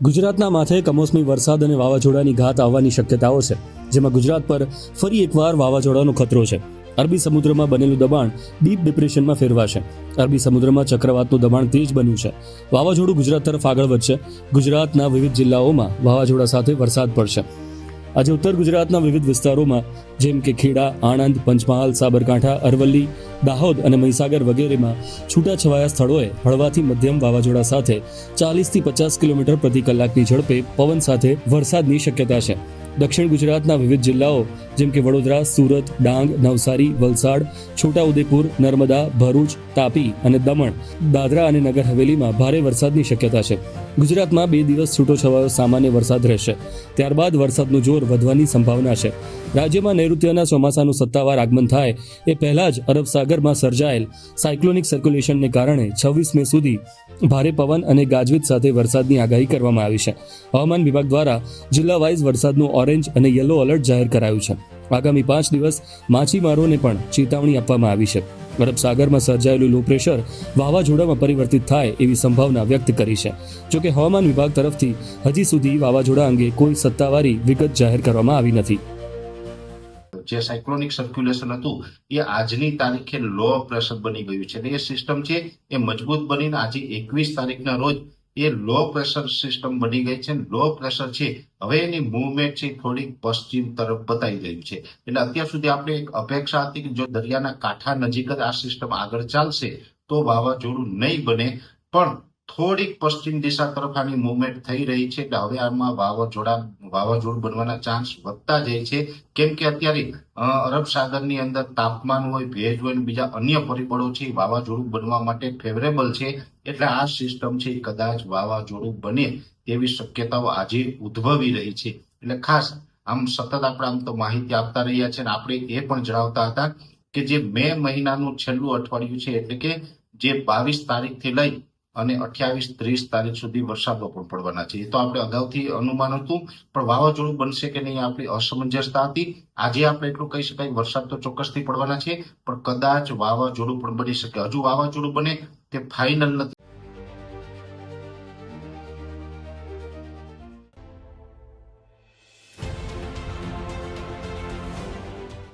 ગુજરાતના માથે કમોસમી વરસાદ અને વાવાઝોડાની ઘાત આવવાની શક્યતાઓ છે, જેમાં ગુજરાત પર ફરી એકવાર વાવાઝોડાનો ખતરો છે. અરબી સમુદ્રમાં બનેલું દબાણ ડીપ ડિપ્રેશનમાં ફેરવાશે. અરબી સમુદ્રમાં ચક્રવાતનું દબાણ તેજ બન્યું છે. વાવાઝોડું ગુજરાત તરફ આગળ વધશે. ગુજરાતના વિવિધ જિલ્લાઓમાં વાવાઝોડા સાથે વરસાદ પડશે. આજે ઉત્તર ગુજરાતના વિવિધ વિસ્તારોમાં જેમ કે ખેડા, આણંદ, પંચમહાલ, સાબરકાંઠા, અરવલ્લી દાહોદ અને મહીસાગર વગેરેમાં છૂટાછવાયા સ્થળોએ હળવાથી મધ્યમ વાવાઝોડા સાથે ચાલીસથી પચાસ કિલોમીટર પ્રતિ કલાકની ઝડપે પવન સાથે વરસાદની શક્યતા છે. દક્ષિણ ગુજરાતના વિવિધ જિલ્લાઓ, જેમ કે વડોદરા, સુરત, ડાંગ, નવસારી, વલસાડ, છોટાઉદેપુર, નર્મદા, ભરૂચ, તાપી અને દમણ, દાદરા અને નગર હવેલીમાં ભારે વરસાદની શક્યતા છે. ગુજરાતમાં બે દિવસ છૂટોછવાયો સામાન્ય વરસાદ રહેશે. ત્યારબાદ વરસાદનું જોર વધવાની સંભાવના છે. રાજ્યમાં નૈઋત્યના ચોમાસાનું સત્તાવાર આગમન થાય એ પહેલા જ અરબ સાગરમાં સર્જાયેલ સાયક્લોનિક સર્ક્યુલેશનને કારણે છવ્વીસ મે સુધી ભારે પવન અને ગાજવીજ સાથે વરસાદની આગાહી કરવામાં આવી છે. હવામાન વિભાગ દ્વારા જિલ્લા વાઇઝ વરસાદનું ઓરેન્જ અને યલો એલર્ટ જાહેર કરાયું છે. આગામી પાંચ દિવસ માછીમારોને પણ ચેતવણી આપવામાં આવી છે. અરબ સાગરમાં સર્જાયેલું લો પ્રેશર વાવાઝોડામાં પરિવર્તિત થાય એવી સંભાવના વ્યક્ત કરી છે. જોકે હવામાન વિભાગ તરફથી હજી સુધી વાવાઝોડા અંગે કોઈ સત્તાવારી વિગત જાહેર કરવામાં આવી નથી. જે સાયક્લોનિક સર્ક્યુલેશન હતું, એ આજની તારીખે લો પ્રેશર બની ગયું છે. એ સિસ્ટમ છે, એ મજબૂત બનીને આજે એકવીસ તારીખના રોજ એ લો પ્રેશર સિસ્ટમ બની ગઈ છે. લો પ્રેશર છે. હવે એની મુવમેન્ટ છે થોડીક પશ્ચિમ તરફ બતાવી રહ્યું છે. એટલે અત્યાર સુધી આપણે એક અપેક્ષા હતી કે જો દરિયાના કાંઠા નજીક જ આ સિસ્ટમ આગળ ચાલશે તો વાવાઝોડું નહીં બને. પણ થોડીક પશ્ચિમ દિશા તરફ આની મુવમેન્ટ થઈ રહી છે. એટલે હવે આમાં વાવાઝોડા, વાવાઝોડું બનવાના ચાન્સ વધતા જાય છે. કેમ કે અત્યારે અરબ સાગરની અંદર તાપમાન હોય, ભેજ હોય બીજા અન્ય પરિબળો છે વાવાઝોડું બનવા માટે ફેવરેબલ છે. એટલે આ સિસ્ટમ છે કદાચ વાવાઝોડું બને તેવી શક્યતાઓ આજે ઉદ્ભવી રહી છે. એટલે ખાસ, આમ સતત આપણે આમ તો માહિતી આપતા રહ્યા છે અને આપણે એ પણ જણાવતા હતા કે જે મે મહિનાનું છેલ્લું અઠવાડિયું છે, એટલે કે જે બાવીસ તારીખથી લઈ અને અઠ્યાવીસ, ત્રીસ તારીખ સુધી વરસાદો પણ પડવાના છે. એ તો આપણે અગાઉથી અનુમાન હતું, પણ વાવાઝોડું બનશે કે નહીં આપણી અસમંજસતા હતી. આજે આપણે એટલું કહી શકાય, વરસાદ તો ચોક્કસથી પડવાના છે, પણ કદાચ વાવાઝોડું પણ બની શકે. હજુ વાવાઝોડું બને તે ફાઇનલ નથી.